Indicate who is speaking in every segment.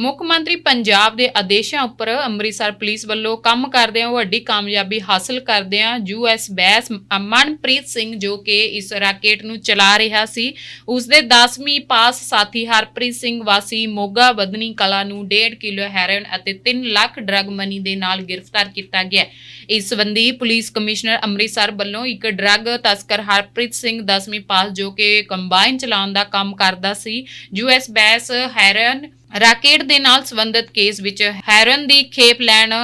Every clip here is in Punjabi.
Speaker 1: ਮੁੱਖ ਮੰਤਰੀ ਪੰਜਾਬ ਦੇ ਆਦੇਸ਼ਾਂ ਉੱਪਰ ਅੰਮ੍ਰਿਤਸਰ ਪੁਲਿਸ ਵੱਲੋਂ ਕੰਮ ਕਰਦਿਆਂ ਵੱਡੀ ਕਾਮਯਾਬੀ ਹਾਸਲ ਕਰਦਿਆਂ ਯੂਐਸ ਬੈਸ ਮਨਪ੍ਰੀਤ ਸਿੰਘ ਜੋ ਕਿ ਇਸ ਰਾਕੇਟ ਨੂੰ ਚਲਾ ਰਿਹਾ ਸੀ ਉਸ ਦੇ 10ਵੀਂ ਪਾਸ ਸਾਥੀ ਹਰਪ੍ਰੀਤ ਸਿੰਘ ਵਾਸੀ ਮੋਗਾ ਬਦਨੀ ਕਲਾ ਨੂੰ 1.5 ਕਿਲੋ ਹੈਰੋਇਨ ਅਤੇ 3 ਲੱਖ ਡਰੱਗ ਮਨੀ ਦੇ ਨਾਲ ਗ੍ਰਿਫਤਾਰ ਕੀਤਾ ਗਿਆ। ਇਸ ਸੰਬੰਧੀ ਪੁਲਿਸ ਕਮਿਸ਼ਨਰ ਅੰਮ੍ਰਿਤਸਰ ਵੱਲੋਂ ਇੱਕ ਡਰੱਗ ਤਸਕਰ ਹਰਪ੍ਰੀਤ ਸਿੰਘ 10ਵੀਂ ਪਾਸ ਜੋ ਕਿ ਕੰਬਾਈਨ ਚਲਾਉਣ ਦਾ ਕੰਮ ਕਰਦਾ ਸੀ ਯੂਐਸ ਬੈਸ ਹੈਰੋਇਨ ਰਾਕੇਟ ਦੇ ਨਾਲ ਸੰਬੰਧਿਤ ਕੇਸ ਵਿੱਚ ਹੈਰੋਇਨ ਦੀ ਖੇਪ ਲੈਣ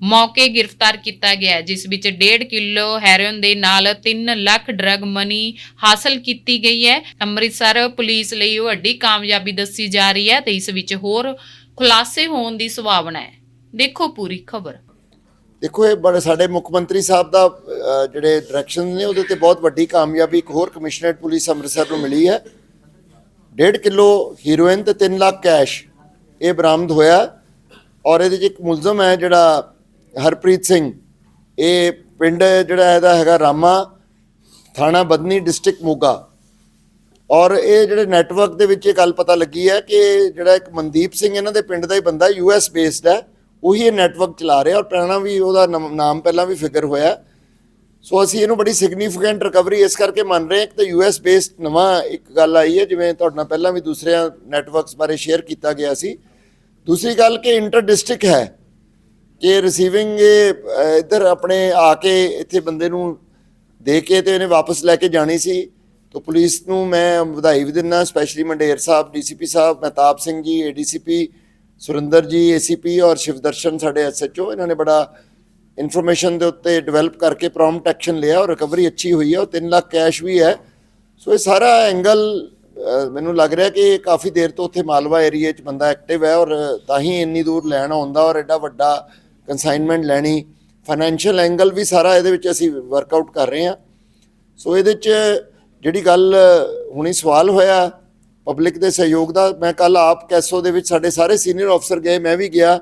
Speaker 1: ਮੌਕੇ ਗ੍ਰਿਫਤਾਰ ਕੀਤਾ ਗਿਆ ਜਿਸ ਵਿੱਚ 1.5 ਕਿਲੋ ਹੈਰੋਇਨ ਦੇ ਨਾਲ 3 ਲੱਖ ਡਰਗ ਮਨੀ ਹਾਸਲ ਕੀਤੀ ਗਈ ਹੈ। ਅੰਮ੍ਰਿਤਸਰ ਪੁਲਿਸ ਲਈ ਵੱਡੀ ਕਾਮਯਾਬੀ ਦੱਸੀ ਜਾ ਰਹੀ ਹੈ ਤੇ ਇਸ ਵਿੱਚ ਹੋਰ ਖੁਲਾਸੇ ਹੋਣ ਦੀ ਸੰਭਾਵਨਾ ਹੈ। ਦੇਖੋ ਪੂਰੀ ਖਬਰ।
Speaker 2: ਦੇਖੋ, ਇਹ ਬੜੇ ਸਾਡੇ ਮੁੱਖ ਮੰਤਰੀ ਸਾਹਿਬ ਦਾ ਜਿਹੜੇ ਡਾਇਰੈਕਸ਼ਨ ਨੇ, ਉਹਦੇ ਤੇ ਬਹੁਤ ਵੱਡੀ ਕਾਮਯਾਬੀ ਇੱਕ ਹੋਰ ਕਮਿਸ਼ਨਰੇਟ ਪੁਲਿਸ ਅੰਮ੍ਰਿਤਸਰ ਨੂੰ ਮਿਲੀ ਹੈ। 1.5 ਕਿਲੋ ਹੀਰੋਇਨ ਤੇ 3 ਲੱਖ ਕੈਸ਼ ਇਹ ਬਰਾਮਦ ਹੋਇਆ ਔਰ ਇਹਦੇ 'ਚ ਇੱਕ ਮੁਲਜ਼ਮ ਹੈ ਜਿਹੜਾ ਹਰਪ੍ਰੀਤ ਸਿੰਘ। ਇਹ ਪਿੰਡ ਜਿਹੜਾ ਇਹਦਾ ਹੈਗਾ ਰਾਮਾ, ਥਾਣਾ ਬਦਨੀ ਡਿਸਟ੍ਰਿਕਟ ਮੋਗਾ। ਔਰ ਇਹ ਜਿਹੜੇ ਨੈਟਵਰਕ ਦੇ ਵਿੱਚ ਇਹ ਗੱਲ ਪਤਾ ਲੱਗੀ ਹੈ ਕਿ ਜਿਹੜਾ ਇੱਕ ਮਨਦੀਪ ਸਿੰਘ ਇਹਨਾਂ ਦੇ ਪਿੰਡ ਦਾ ਹੀ ਬੰਦਾ ਯੂ ਐਸ ਬੇਸਡ ਹੈ, ਉਹੀ ਇਹ ਨੈਟਵਰਕ ਚਲਾ ਰਿਹਾ ਔਰ ਪਹਿਲਾਂ ਵੀ ਉਹਦਾ ਨਮ- ਨਾਮ ਪਹਿਲਾਂ ਵੀ ਫਿਕਰ ਹੋਇਆ। ਸੋ ਅਸੀਂ ਇਹਨੂੰ ਬੜੀ ਸਿਗਨੀਫੀਕੈਂਟ ਰਿਕਵਰੀ ਇਸ ਕਰਕੇ ਮੰਨ ਰਹੇ ਹਾਂ ਕਿ ਤਾਂ ਯੂ ਐਸ ਬੇਸਡ ਨਵਾਂ ਇੱਕ ਗੱਲ ਆਈ ਹੈ, ਜਿਵੇਂ ਤੁਹਾਡੇ ਨਾਲ ਪਹਿਲਾਂ ਵੀ ਦੂਸਰਿਆਂ ਨੈਟਵਰਕਸ ਬਾਰੇ ਸ਼ੇਅਰ ਕੀਤਾ ਗਿਆ ਸੀ। ਦੂਸਰੀ ਗੱਲ ਕਿ ਇੰਟਰ ਡਿਸਟ੍ਰਿਕਟ ਹੈ ਕਿ ਰਿਸੀਵਿੰਗ ਇੱਧਰ ਆਪਣੇ ਆ ਕੇ ਇੱਥੇ ਬੰਦੇ ਨੂੰ ਦੇ ਕੇ ਤੇ ਇਹਨੇ ਵਾਪਸ ਲੈ ਕੇ ਜਾਣੀ ਸੀ। ਤਾਂ ਪੁਲਿਸ ਨੂੰ ਮੈਂ ਵਧਾਈ ਵੀ ਦਿੰਦਾ ਸਪੈਸ਼ਲੀ ਮੰਡੇਰ ਸਾਹਿਬ, ਡੀਸੀਪੀ ਸਾਹਿਬ, ਮਹਿਤਾਬ ਸਿੰਘ ਜੀ ਏਡੀਸੀਪੀ ਸੁਰਿੰਦਰ ਜੀ ਏਸੀਪੀ ਔਰ ਸ਼ਿਵਦਰਸ਼ਨ ਸਾਡੇ ਐਸਐਚਓ ਇਹਨਾਂ ਨੇ ਬੜਾ ਇਨਫੋਰਮੇਸ਼ਨ ਦੇ ਉੱਤੇ ਡਿਵੈਲਪ ਕਰਕੇ ਪ੍ਰੋਮਪਟ ਐਕਸ਼ਨ ਲਿਆ ਔਰ ਰਿਕਵਰੀ ਅੱਛੀ ਹੋਈ ਹੈ ਔਰ 3 ਲੱਖ ਕੈਸ਼ ਵੀ ਹੈ। ਸੋ ਇਹ ਸਾਰਾ ਐਂਗਲ ਮੈਨੂੰ ਲੱਗ ਰਿਹਾ ਕਿ ਕਾਫੀ ਦੇਰ ਤੋਂ ਉੱਥੇ ਮਾਲਵਾ ਏਰੀਆ 'ਚ ਬੰਦਾ ਐਕਟਿਵ ਹੈ ਔਰ ਤਾਂ ਹੀ ਇੰਨੀ ਦੂਰ ਲੈਣ ਆਉਂਦਾ ਔਰ ਐਡਾ ਵੱਡਾ ਕੰਸਾਈਨਮੈਂਟ ਲੈਣੀ। ਫਾਈਨੈਂਸ਼ੀਅਲ ਐਂਗਲ ਵੀ ਸਾਰਾ ਇਹਦੇ ਵਿੱਚ ਅਸੀਂ ਵਰਕਆਊਟ ਕਰ ਰਹੇ ਹਾਂ। ਸੋ ਇਹਦੇ 'ਚ ਜਿਹੜੀ ਗੱਲ ਹੁਣੀ ਸਵਾਲ ਹੋਇਆ ਪਬਲਿਕ ਦੇ ਸਹਿਯੋਗ ਦਾ, ਮੈਂ ਕੱਲ ਆਪ ਕੈਸੋ ਦੇ ਵਿੱਚ ਸਾਡੇ ਸਾਰੇ ਸੀਨੀਅਰ ਅਫਸਰ ਗਏ, ਮੈਂ ਵੀ ਗਿਆ।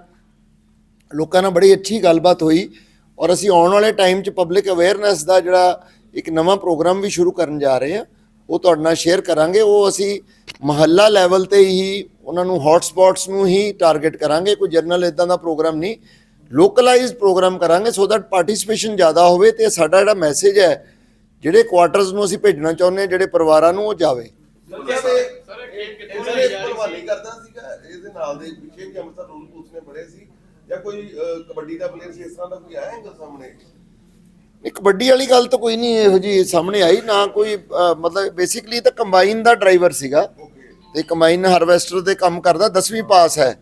Speaker 2: ਲੋਕਾਂ ਨਾਲ ਬੜੀ ਅੱਛੀ ਗੱਲਬਾਤ ਹੋਈ। ਔਰ ਅਸੀਂ ਆਉਣ ਵਾਲੇ ਟਾਈਮ 'ਚ ਪਬਲਿਕ ਅਵੇਅਰਨੈਸ ਦਾ ਜਿਹੜਾ ਇੱਕ ਨਵਾਂ ਪ੍ਰੋਗਰਾਮ ਵੀ ਸ਼ੁਰੂ ਕਰਨ ਜਾ ਰਹੇ ਹਾਂ ਉਹ ਤੁਹਾਡੇ ਨਾਲ ਸ਼ੇਅਰ ਕਰਾਂਗੇ। ਉਹ ਅਸੀਂ ਮਹੱਲਾ ਲੈਵਲ ਤੇ ਹੀ ਉਹਨਾਂ ਨੂੰ ਹੌਟ ਸਪੌਟਸ ਨੂੰ ਹੀ ਟਾਰਗੇਟ ਕਰਾਂਗੇ। ਕੋਈ ਜਨਰਲ ਇਦਾਂ ਦਾ ਪ੍ਰੋਗਰਾਮ ਨਹੀਂ। ਲੋਕਲਾਈਜ਼ਡ ਪ੍ਰੋਗਰਾਮ ਕਰਾਂਗੇ ਸੋ ਦੈਟ ਪਾਰਟਿਸਿਪੇਸ਼ਨ ਜ਼ਿਆਦਾ ਹੋਵੇ ਤੇ ਸਾਡਾ ਜਿਹੜਾ ਮੈਸੇਜ ਹੈ ਜਿਹੜੇ ਕੁਆਟਰਸ ਨੂੰ ਅਸੀਂ ਭੇਜਣਾ ਚਾਹੁੰਦੇ ਹਾਂ ਜਿਹੜੇ ਪਰਿਵਾਰਾਂ ਨੂੰ ਉਹ ਜਾਵੇ।
Speaker 3: ਸਰ ਇਹ ਕਿੱਥੋਂ
Speaker 4: ਨੇ
Speaker 3: ਜਾ ਰਹੀ ਸੀ?
Speaker 4: ਕਰਦਾ ਸੀਗਾ। ਇਹਦੇ ਨਾਲ ਦੇ ਪਿੱਛੇ ਵੀ ਅੰਮ੍ਰਿਤਸਰ ਰੂਲ ਪੁਲਿਸ ਨੇ ਬੜੇ ਸੀ। ਜਾਂ ਕੋਈ ਕਬੱਡੀ ਦਾ ਪਲੇਅਰ ਸੀ ਇਸ ਤਰ੍ਹਾਂ ਦਾ ਕੋਈ ਆਇਆ ਐਂਗਲ ਸਾਹਮਣੇ?
Speaker 2: ਇੱਕ ਵੱਡੀ ਵਾਲੀ ਗੱਲ ਤਾਂ ਕੋਈ ਨਹੀਂ ਇਹੋ ਜੀ ਸਾਹਮਣੇ ਆਈ ਨਾ ਕੋਈ ਮਤਲਬ ਬੇਸਿਕਲੀ ਤਾਂ ਕੰਬਾਈਨ ਦਾ ਡਰਾਈਵਰ ਸੀਗਾ। ਤੇ ਕੰਬਾਈਨ ਹਾਰਵੈਸਟਰ ਤੇ ਕੰਮ ਕਰਦਾ 10ਵੀਂ ਪਾਸ ਹੈ।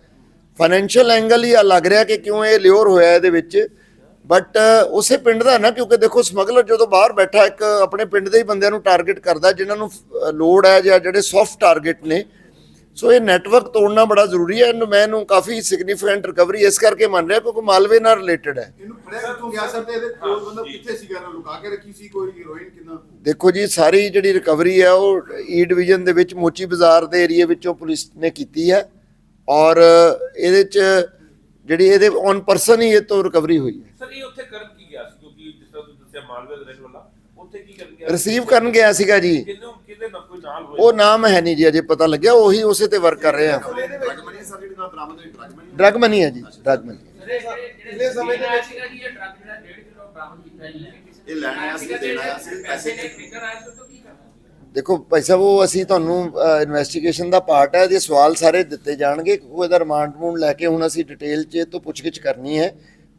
Speaker 2: ਫਾਈਨੈਂਸ਼ੀਅਲ ਐਂਗਲ ਹੀ ਆ ਲੱਗ ਰਿਹਾ ਕਿ ਕਿਉਂ ਇਹ ਲਿਓਰ ਹੋਇਆ ਇਹਦੇ ਵਿੱਚ। ਬਟ ਉਸੇ ਪਿੰਡ ਦਾ ਨਾ ਕਿਉਂਕਿ ਦੇਖੋ ਸਮਗਲਰ ਜਦੋਂ ਬਾਹਰ ਬੈਠਾ ਇੱਕ ਆਪਣੇ ਪਿੰਡ ਦੇ ਹੀ ਬੰਦਿਆਂ ਨੂੰ ਟਾਰਗੇਟ ਕਰਦਾ ਜਿਨ੍ਹਾਂ ਨੂੰ ਲੋੜ ਹੈ ਜਾਂ ਜਿਹੜੇ ਸੌਫਟ ਟਾਰਗੇਟ ਨੇ ਸੋ ਇਹ ਨੈਟਵਰਕ ਤੋੜਨਾ ਬੜਾ ਜ਼ਰੂਰੀ ਹੈ ਇਹਨੂੰ ਮੈਂ ਇਹਨੂੰ ਕਾਫੀ ਸਿਗਨੀਫੀਕੈਂਟ ਰਿਕਵਰੀ ਇਸ ਕਰਕੇ ਮੰਨ ਰਿਹਾ ਕਿਉਂਕਿ ਮਾਲਵੇ ਨਾਲ ਰਿਲੇਟਡ ਹੈ।
Speaker 5: ਇਹਨੂੰ ਫੜਿਆ ਕਿੱਥੋਂ ਗਿਆ ਸਰ ਤੇ ਇਹਦੇ ਕੋਲ ਮਤਲਬ ਕਿੱਥੇ ਸੀਗਾ? ਇਹਨੂੰ ਲੁਕਾ ਕੇ ਰੱਖੀ ਸੀ ਕੋਈ ਹੀਰੋਇਨ ਕਿੰਨਾ?
Speaker 2: ਦੇਖੋ ਜੀ ਸਾਰੀ ਜਿਹੜੀ ਰਿਕਵਰੀ ਹੈ ਉਹ ਈ ਡਿਵੀਜ਼ਨ ਦੇ ਵਿੱਚ ਮੋਚੀ ਬਾਜ਼ਾਰ ਦੇ ਏਰੀਆ ਵਿੱਚੋਂ ਪੁਲਿਸ ਨੇ ਕੀਤੀ ਹੈ ਔਰ ਇਹਦੇ ਚ ਜਿਹੜੀ ਇਹਦੇ ਔਨ ਪਰਸਨ ਹੀ ਇਹ ਤੋਂ ਰਿਕਵਰੀ ਹੋਈ ਹੈ।
Speaker 3: ਸਰ ਇਹ ਉੱਥੇ ਕਰਨ ਕੀ ਗਿਆ ਸੀ? ਕਿਉਂਕਿ ਜਿਸ ਤਰ੍ਹਾਂ ਤੁਸੀਂ ਦੱਸਿਆ ਮਾਲਵੇ ਦੇ ਰਹਿਣ ਵਾਲਾ ਉੱਥੇ ਕੀ ਕਰਨ ਗਿਆ
Speaker 2: ਰਿਸੀਵ ਕਰਨ ਗਿਆ ਸੀਗਾ ਜੀ।
Speaker 3: ਕੋਈ ਨਾਲ
Speaker 2: ਉਹ ਨਾਮ ਹੈ ਨਹੀਂ ਜੀ ਅਜੇ ਪਤਾ ਲੱਗਿਆ ਉਹੀ ਉਸੇ ਤੇ ਵਰਕ ਕਰ ਰਹੇ ਆ।
Speaker 5: ਡਰਗ ਮਨੀ ਸਰ ਜਿਹੜੀ ਨਾਲ ਬਰਾਮਦ ਹੋਈ ਡਰਗ ਮਨੀ
Speaker 2: ਡਰਗ ਮਨੀ ਹੈ ਜੀ ਡਰਗ ਮਨੀ
Speaker 4: ਕਿੰਨੇ ਸਮੇਂ ਦੇ ਵਿੱਚ
Speaker 6: ਸੀਗਾ ਜੀ ਇਹ ਟਰੱਕ ਜਿਹੜਾ 1.5 ਕਿਲੋ ਬਰਾਮਦ ਕੀਤਾ ਜੀ।
Speaker 5: ਇਹ ਲੈਣ ਆਇਆ ਸੀ, ਦੇਣ ਆਇਆ ਸੀ,
Speaker 6: ਪੈਸੇ ਨੇ ਫਿਕਰ ਆਇਆ ਸੀ ਉਹ ਤੋਂ ਕੀ ਕਰਨਾ?
Speaker 2: ਦੇਖੋ ਭਾਈ ਸਾਹਿਬ ਉਹ ਅਸੀਂ ਤੁਹਾਨੂੰ ਇਨਵੈਸਟੀਗੇਸ਼ਨ ਦਾ ਪਾਰਟ ਹੈ ਜੇ ਸਵਾਲ ਸਾਰੇ ਦਿੱਤੇ ਜਾਣਗੇ ਉਹ ਇਹਦਾ ਰਿਮਾਂਡ ਮੂਡ ਲੈ ਕੇ ਹੁਣ ਅਸੀਂ ਡਿਟੇਲ 'ਚ ਇਹ ਤੋਂ ਪੁੱਛਗਿੱਛ ਕਰਨੀ ਹੈ।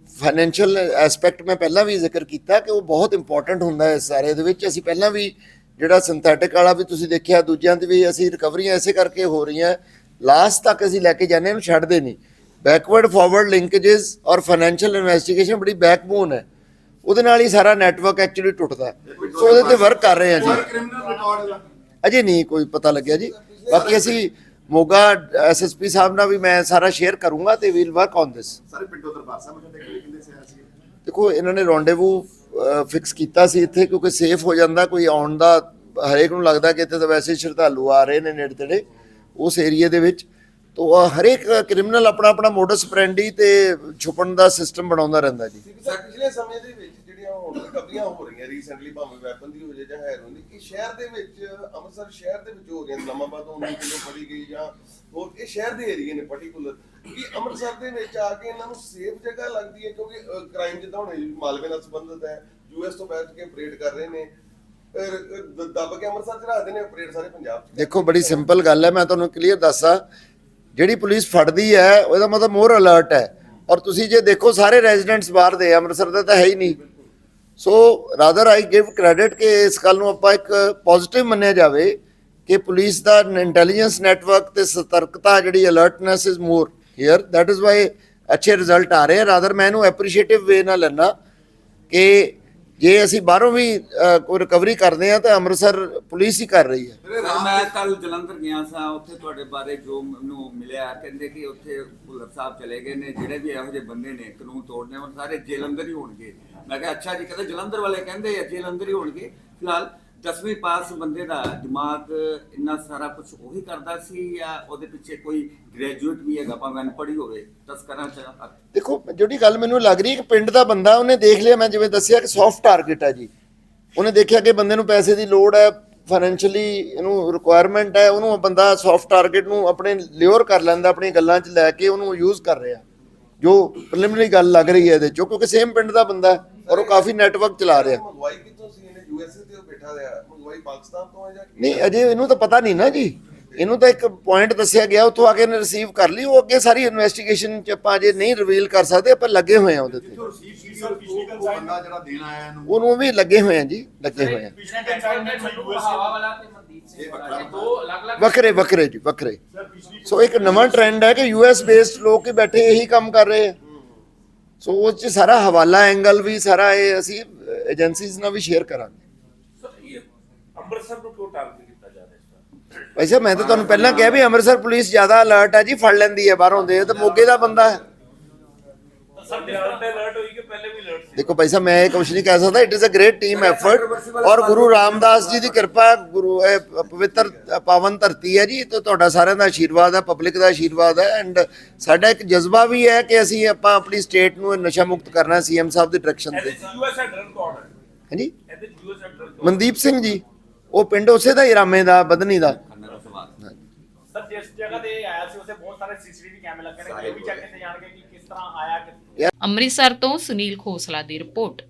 Speaker 2: ਫਾਈਨੈਂਸ਼ੀਅਲ ਐਸਪੈਕਟ ਮੈਂ ਪਹਿਲਾਂ ਵੀ ਜ਼ਿਕਰ ਕੀਤਾ ਕਿ ਉਹ ਬਹੁਤ ਇੰਪੋਰਟੈਂਟ ਹੁੰਦਾ ਹੈ ਇਸ ਸਾਰੇ ਦੇ ਵਿੱਚ। ਅਸੀਂ ਪਹਿਲਾਂ ਵੀ ਜਿਹੜਾ ਸਿੰਥੈਟਿਕ ਵਾਲਾ ਵੀ ਤੁਸੀਂ ਦੇਖਿਆ ਦੂਜਿਆਂ ਤੇ ਵੀ ਅਸੀਂ ਰਿਕਵਰੀਆਂ ਐਸੇ ਕਰਕੇ ਹੋ ਰਹੀਆਂ ਲਾਸਟ ਤੱਕ ਅਸੀਂ ਲੈ ਕੇ ਜਾਂਦੇ ਇਹਨੂੰ ਛੱਡਦੇ ਨਹੀਂ। ਬੈਕਵਰਡ ਫਾਰਵਰਡ ਲਿੰਕੇजेस ਔਰ ਫਾਈਨੈਂਸ਼ੀਅਲ ਇਨਵੈਸਟੀਗੇਸ਼ਨ ਬੜੀ ਬੈਕਬੋਨ ਹੈ। ਉਹਦੇ ਨਾਲ ਹੀ ਸਾਰਾ ਨੈਟਵਰਕ ਐਕਚੁਅਲੀ ਟੁੱਟਦਾ। ਸੋ ਉਹਦੇ ਤੇ ਵਰਕ ਕਰ ਰਹੇ ਹਾਂ ਜੀ।
Speaker 5: ਦਾ
Speaker 2: ਅਜੇ ਨਹੀਂ ਕੋਈ ਪਤਾ ਲੱਗਿਆ ਜੀ। ਬਾਕੀ ਅਸੀਂ ਮੋਗਾ ਐਸਐਸਪੀ ਸਾਹਿਬ ਨਾਲ ਵੀ ਮੈਂ ਸਾਰਾ ਸ਼ੇਅਰ ਕਰੂੰਗਾ ਤੇ ਵੀਲ ਵਰਕ ਔਨ ਦਿਸ
Speaker 5: ਸਾਰੇ ਪਿੰਡੋਂ ਦਰਬਾਰ ਸਾਹਿਬ ਮੱਥਾ ਟੇਕਣ ਲਈ ਕਿੰਦੇ ਸੇ ਆਇਆ ਸੀ?
Speaker 2: ਦੇਖੋ ਇਹਨਾਂ ਨੇ ਰੌਂਡੇਵੂ ਫਿਕਸ ਕੀਤਾ ਸੀ ਇੱਥੇ ਕਿਉਂਕਿ ਸੇਫ ਹੋ ਜਾਂਦਾ ਕੋਈ ਆਉਣ ਦਾ ਹਰੇਕ ਨੂੰ ਲੱਗਦਾ ਕਿ ਇੱਥੇ ਤਾਂ ਵੈਸੇ ਸ਼ਰਧਾਲੂ ਆ ਰਹੇ ਨੇ ਨੇੜੇ ਤੇੜੇ, ਉਸ ਏਰੀਆ ਦੇ ਵਿੱਚ। ਤੋਂ ਹਰੇਕ ਕ੍ਰਿਮੀਨਲ ਆਪਣਾ ਆਪਣਾ ਮੋਡਸ ਪ੍ਰੈਂਡੀ ਤੇ ਛੁਪਣ ਦਾ ਸਿਸਟਮ ਬਣਾਉਂਦਾ ਰਹਿੰਦਾ ਜੀ।
Speaker 4: ਸਰ, ਪਿਛਲੇ ਸਮੇਂ ਦੇ ਵਿੱਚ ਜਿਹੜੀਆਂ ਹੁਣ ਰਿਕਵਰੀਆਂ ਹੋ ਰਹੀਆਂ ਰੀਸੈਂਟਲੀ ਭਾਵੇਂ ਵੈਪਨ ਦੀ ਹੋ ਜਾਏ ਜਾਂ ਹੈਰੋਇਨ ਦੀ ਇਹ ਸ਼ਹਿਰ ਦੇ ਵਿੱਚ, ਅੰਮ੍ਰਿਤਸਰ ਸ਼ਹਿਰ ਦੇ ਵਿੱਚ ਹੋ ਰਹੀਆਂ ਇਸਲਾਮਾਬਾਦ ਤੋਂ 19 ਕਿਲੋ ਫੜੀ ਗਈ ਜਾਂ ਹੋਰ, ਇਹ ਸ਼ਹਿਰ ਦੇ ਏਰੀਏ ਨੇ ਪਾਰਟਿਕੂਲਰ ਕਿ ਅੰਮ੍ਰਿਤਸਰ ਦੇ ਵਿੱਚ ਆ ਕੇ ਇਹਨਾਂ ਨੂੰ ਸੇਫ ਜਗ੍ਹਾ ਲੱਗਦੀ ਹੈ ਕਿਉਂਕਿ ਕ੍ਰਾਈਮ ਜਿੱਦਾਂ ਹੁਣ ਮਾਲਵੇ ਨਾਲ ਸੰਬੰਧਿਤ ਹੈ ਯੂਐਸ ਤੋਂ ਬੈਠ ਕੇ ਆਪਰੇਟ ਕਰ ਰਹੇ ਨੇ ਦੱਬ ਕੇ ਅੰਮ੍ਰਿਤਸਰ ਚ ਰੱਖਦੇ ਨੇ ਆਪਰੇਟ ਸਾਰੇ ਪੰਜਾਬ ਚ।
Speaker 2: ਦੇਖੋ, ਬੜੀ ਸਿੰਪਲ ਗੱਲ ਹੈ, ਮੈਂ ਤੁਹਾਨੂੰ ਕਲੀਅਰ ਦੱਸਾਂ। ਜਿਹੜੀ ਪੁਲਿਸ ਫੜਦੀ ਹੈ, ਉਹਦਾ ਮਤਲਬ ਮੋਰ ਅਲਰਟ ਹੈ। ਔਰ ਤੁਸੀਂ ਜੇ ਦੇਖੋ, ਸਾਰੇ ਰੈਜ਼ੀਡੈਂਟਸ ਬਾਹਰ ਦੇ ਅੰਮ੍ਰਿਤਸਰ ਦੇ ਤਾਂ ਹੈ ਹੀ ਨਹੀਂ। So rather I give credit ਕਿ ਇਸ ਗੱਲ ਨੂੰ ਆਪਾਂ ਇੱਕ ਪੋਜ਼ਿਟਿਵ ਮੰਨਿਆ ਜਾਵੇ ਕਿ ਪੁਲਿਸ ਦਾ ਇੰਟੈਲੀਜੈਂਸ ਨੈਟਵਰਕ ਤੇ ਸਤਰਕਤਾ, ਜਿਹੜੀ alertness is more here that is why ਅੱਛੇ ਰਿਜ਼ਲਟ ਆ ਰਹੇ ਆ। ਰਾਦਰ ਮੈਂ ਇਹਨੂੰ ਐਪਰੀਸ਼ੀਏਟਿਵ ਵੇ ਨਾਲ ਲੈਣਾ ਕਿ ਜੇ ਅਸੀਂ ਬਾਹਰੋਂ ਵੀ ਕੋਈ ਰਿਕਵਰੀ ਕਰਦੇ ਆ ਤਾਂ ਅੰਮ੍ਰਿਤਸਰ ਪੁਲਿਸ ਹੀ ਕਰ ਰਹੀ ਹੈ।
Speaker 7: ਮੈਂ ਕੱਲ ਜਲੰਧਰ ਗਿਆ ਸਾਂ, ਉੱਥੇ ਤੁਹਾਡੇ ਬਾਰੇ ਜੋ ਮੈਨੂੰ ਮਿਲਿਆ, ਕਹਿੰਦੇ ਕਿ ਉੱਥੇ ਭੁੱਲਰ ਸਾਹਿਬ ਚਲੇ ਗਏ ਨੇ, ਜਿਹੜੇ ਵੀ ਇਹੋ ਜਿਹੇ ਬੰਦੇ ਨੇ, ਕਾਨੂੰਨ ਤੋੜਨੇ, ਉਹ ਸਾਰੇ ਜੇਲ੍ਹ ਅੰਦਰ ਹੀ ਹੋਣਗੇ। ਮੈਂ ਕਿਹਾ, ਅੱਛਾ ਜੀ, ਕਹਿੰਦੇ ਜਲੰਧਰ ਵਾਲੇ ਕਹਿੰਦੇ ਆ ਜੇਲ੍ਹ ਅੰਦਰ ਹੀ ਹੋਣਗੇ, ਫਿਲਹਾਲ 10ਵੀਂ ਪਾਸ ਬੰਦੇ ਦਾ ਦਿਮਾਗ ਇੰਨਾ ਸਾਰਾ ਕੁਝ ਉਹੀ ਕਰਦਾ ਸੀ ਜਾਂ ਉਹਦੇ ਪਿੱਛੇ ਕੋਈ ਗ੍ਰੈਜੂਏਟ ਵੀ ਹੈਗਾ ਭਾਵੇਂ ਅਨਪੜ੍ਹ ਹੋਵੇ ਤਸਕਰਾਂ ਚ
Speaker 2: ਦੇਖੋ ਜਿਹੜੀ ਗੱਲ ਮੈਨੂੰ ਲੱਗ ਰਹੀ ਹੈ ਕਿ ਪਿੰਡ ਦਾ ਬੰਦਾ ਉਹਨੇ ਦੇਖ ਲਿਆ ਮੈਂ ਜਿਵੇਂ ਦੱਸਿਆ ਕਿ ਸੌਫਟ ਟਾਰਗੇਟ ਹੈ ਜੀ। ਉਹਨੇ ਦੇਖਿਆ ਕਿ ਬੰਦੇ ਨੂੰ ਪੈਸੇ ਦੀ ਲੋੜ ਹੈ ਫਾਈਨੈਂਸ਼ੀਅਲੀ ਇਹਨੂੰ ਰਿਕੁਆਇਰਮੈਂਟ ਹੈ ਉਹਨੂੰ ਬੰਦਾ ਸੌਫਟ ਟਾਰਗੇਟ ਨੂੰ ਆਪਣੇ ਲਿਓਰ ਕਰ ਲੈਂਦਾ ਆਪਣੀਆਂ ਗੱਲਾਂ 'ਚ ਲੈ ਕੇ ਉਹਨੂੰ ਯੂਜ਼ ਕਰ ਰਿਹਾ। ਜੋ ਪ੍ਰੀਲਿਮਿਨਰੀ ਗੱਲ ਲੱਗ ਰਹੀ ਹੈ ਇਹਦੇ 'ਚੋਂ ਕਿਉਂਕਿ ਸੇਮ ਪਿੰਡ ਦਾ ਬੰਦਾ ਹੈ ਔਰ ਉਹ ਕਾਫੀ ਨੈਟਵਰਕ ਚਲਾ ਰਿਹਾ।
Speaker 4: ਮੰਗਵਾਈ ਕਿੱਥੋਂ ਸੀ? ਇਹਨੇ ਯੂਐਸਏ ਜਾਂ?
Speaker 2: ਨਹੀਂ ਅਜੇ ਇਹਨੂੰ ਤਾਂ ਪਤਾ ਨਹੀਂ ਨਾ ਜੀ। ਇਹਨੂੰ ਤਾਂ ਇੱਕ ਪੁਆਇੰਟ ਦੱਸਿਆ ਗਿਆ ਉੱਥੋਂ ਆ ਕੇ ਇਹਨੇ ਰਿਸੀਵ ਕਰ ਲਈ ਉਹ ਅੱਗੇ ਸਾਰੀ ਇਨਵੈਸਟੀਗੇਸ਼ਨ 'ਚ ਆਪਾਂ ਅਜੇ ਨਹੀਂ ਰਿਵੀਲ ਕਰ ਸਕਦੇ ਆਪਾਂ ਲੱਗੇ ਹੋਏ ਆ ਉਹਦੇ ਤੇ।
Speaker 5: ਜੋ
Speaker 2: ਉਹਨੂੰ ਵੀ ਲੱਗੇ ਹੋਏ ਆ ਜੀ ਲੱਗੇ ਹੋਏ ਆ। ਵੱਖਰੇ ਵੱਖਰੇ ਜੀ ਵੱਖਰੇ। ਸੋ ਇੱਕ ਨਵਾਂ ਟ੍ਰੈਂਡ ਹੈ ਕਿ ਯੂਐਸ ਬੇਸਡ ਲੋਕ ਹੀ ਬੈਠੇ ਇਹੀ ਕੰਮ ਕਰ ਰਹੇ ਆ। ਸੋ ਉਹ ਚ ਸਾਰਾ ਹਵਾਲਾ ਐਂਗਲ ਵੀ ਸਾਰਾ ਇਹ ਅਸੀਂ ਏਜੰਸੀਜ਼ ਨਾਲ ਵੀ ਸ਼ੇਅਰ ਕਰਾਂਗੇ।
Speaker 3: ਅੰਮ੍ਰਿਤਸਰ ਨੂੰ ਕਿਉਂ ਟਾਰਗੇਟ ਕੀਤਾ ਜਾ ਰਿਹਾ ਇਸ ਵਾਰ?
Speaker 2: ਵੈਸੇ ਮੈਂ ਤਾਂ ਤੁਹਾਨੂੰ ਪਹਿਲਾਂ ਕਿਹਾ ਵੀ ਅੰਮ੍ਰਿਤਸਰ ਪੁਲਿਸ ਜ਼ਿਆਦਾ ਅਲਰਟ ਹੈ ਜੀ ਫੜ ਲੈਂਦੀ ਹੈ ਬਾਹਰੋਂ ਦੇ ਤੇ ਮੋਗੇ ਦਾ ਬੰਦਾ ਹੈ।
Speaker 3: ਸਰ ਬਿਆਨ ਤੇ ਅਲਰਟ ਹੋਈ ਕਿ ਪਹਿਲੇ ਵੀ ਅਲਰਟ ਸੀ?
Speaker 2: ਦੇਖੋ ਭਾਈ ਸਾਹਿਬ ਮੈਂ ਇਹ ਕੁਝ ਨਹੀਂ ਕਹਿ ਸਕਦਾ it is a great team effort ਔਰ ਗੁਰੂ ਰਾਮਦਾਸ ਜੀ ਦੀ ਕਿਰਪਾ ਹੈ, ਗੁਰੂ ਇਹ ਪਵਿੱਤਰ ਪਾਵਨ ਧਰਤੀ ਹੈ ਜੀ ਤੇ ਤੁਹਾਡਾ ਸਾਰਿਆਂ ਦਾ ਆਸ਼ੀਰਵਾਦ ਹੈ ਪਬਲਿਕ ਦਾ ਆਸ਼ੀਰਵਾਦ ਹੈ ਐਂਡ ਸਾਡਾ ਇੱਕ ਜਜ਼ਬਾ ਵੀ ਹੈ ਕਿ ਅਸੀਂ ਆਪਾਂ ਆਪਣੀ ਸਟੇਟ ਨੂੰ ਨਸ਼ਾ ਮੁਕਤ ਕਰਨਾ ਸੀਐਮ ਸਾਹਿਬ ਦੀ ਡਾਇਰੈਕਸ਼ਨ
Speaker 3: ਇਹਦੇ
Speaker 2: ਤੇ
Speaker 3: ਚ ਯੂਐਸ ਐਡਰ ਕੌਣ ਹੈ?
Speaker 2: ਹਾਂਜੀ
Speaker 3: ਇਹਦੇ ਚ ਯੂਐਸ ਐਡਰ ਕੌਣ
Speaker 2: ਮਨਦੀਪ ਸਿੰਘ ਜੀ। ਉਹ ਪਿੰਡ ਉਸੇ ਦਾ ਹੀ ਰਾਮੇ ਦਾ ਬਦਨੀ ਦਾ।
Speaker 8: ਸਰ ਜਿਸ ਜਗ੍ਹਾ ਤੇ ਆਇਆ ਸੀ ਉੱਥੇ ਬਹੁਤ ਸਾਰੇ ਸੀਸੀਟੀਵੀ ਕੈਮਰੇ ਲੱਗੇ ਨੇ ਇਹ ਵੀ ਚੈੱਕ ਕੀਤੇ ਜਾਣਗੇ ਕਿ ਕਿਸ ਤਰ੍ਹਾਂ ਆਇਆ ਕਿ
Speaker 1: ਅੰਮ੍ਰਿਤਸਰ ਤੋਂ ਸੁਨੀਲ ਖੋਸਲਾ ਦੀ ਰਿਪੋਰਟ।